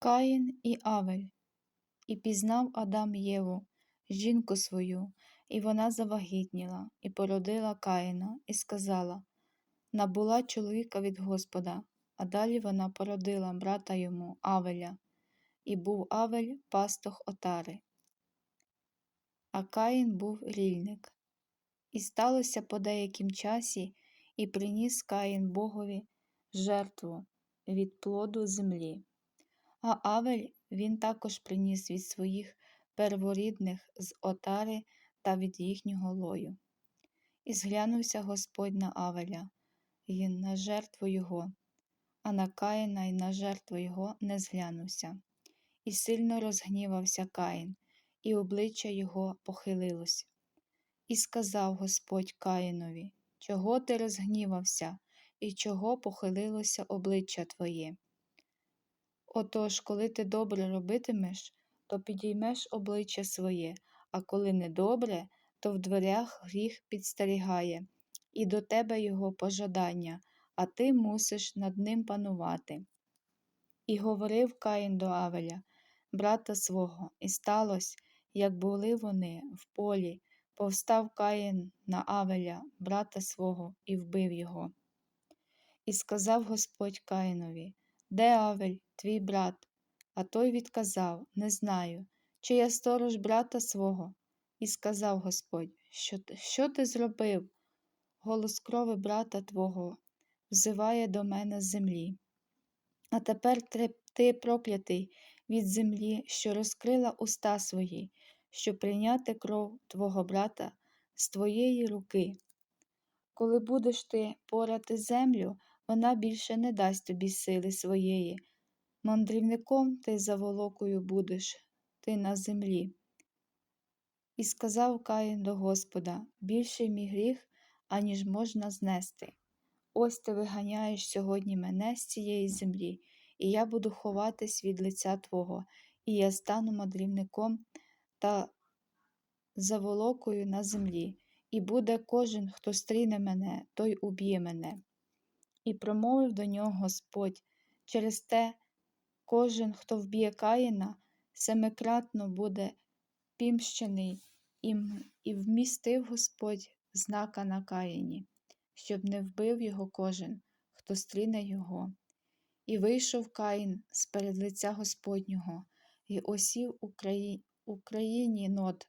Каїн і Авель. І пізнав Адам Єву, жінку свою, і вона завагітніла, і породила Каїна, і сказала Набула чоловіка від Господа, а далі вона породила брата йому Авеля, і був Авель пастох отари. А Каїн був рільник. І сталося по деякім часі, і приніс Каїн Богові жертву від плоду землі. А Авель він також приніс від своїх перворідних з отари та від їхнього лою. І зглянувся Господь на Авеля, і на жертву його, а на Каїна й на жертву його не зглянувся. І сильно розгнівався Каїн, і обличчя його похилилось. І сказав Господь Каїнові, чого ти розгнівався, і чого похилилося обличчя твоє? Отож, коли ти добре робитимеш, то підіймеш обличчя своє, а коли недобре, то в дверях гріх підстерігає, і до тебе його пожадання, а ти мусиш над ним панувати. І говорив Каїн до Авеля, брата свого, і сталося, як були вони в полі, повстав Каїн на Авеля, брата свого, і вбив його. І сказав Господь Каїнові, Де Авель, твій брат? А той відказав Не знаю, чи я сторож брата свого. І сказав Господь, що, що ти зробив? Голос крови брата твого взиває до мене з землі. А тепер ти проклятий від землі, що розкрила уста свої, щоб прийняти кров твого брата з твоєї руки. Коли будеш ти порати землю, вона більше не дасть тобі сили своєї. Мандрівником ти за волокою будеш, ти на землі. І сказав Каїн до Господа більший мій гріх, аніж можна знести. Ось ти виганяєш сьогодні мене з цієї землі, і я буду ховатись від лиця Твого, і я стану мандрівником та заволокою на землі, і буде кожен, хто стріне мене, той уб'є мене. І промовив до нього Господь через те, кожен, хто вб'є Каїна, семикратно буде пімщений, і вмістив Господь знака на Каїні, щоб не вбив його кожен, хто стріне його. І вийшов Каїн з перед лиця Господнього, і осів у країні нот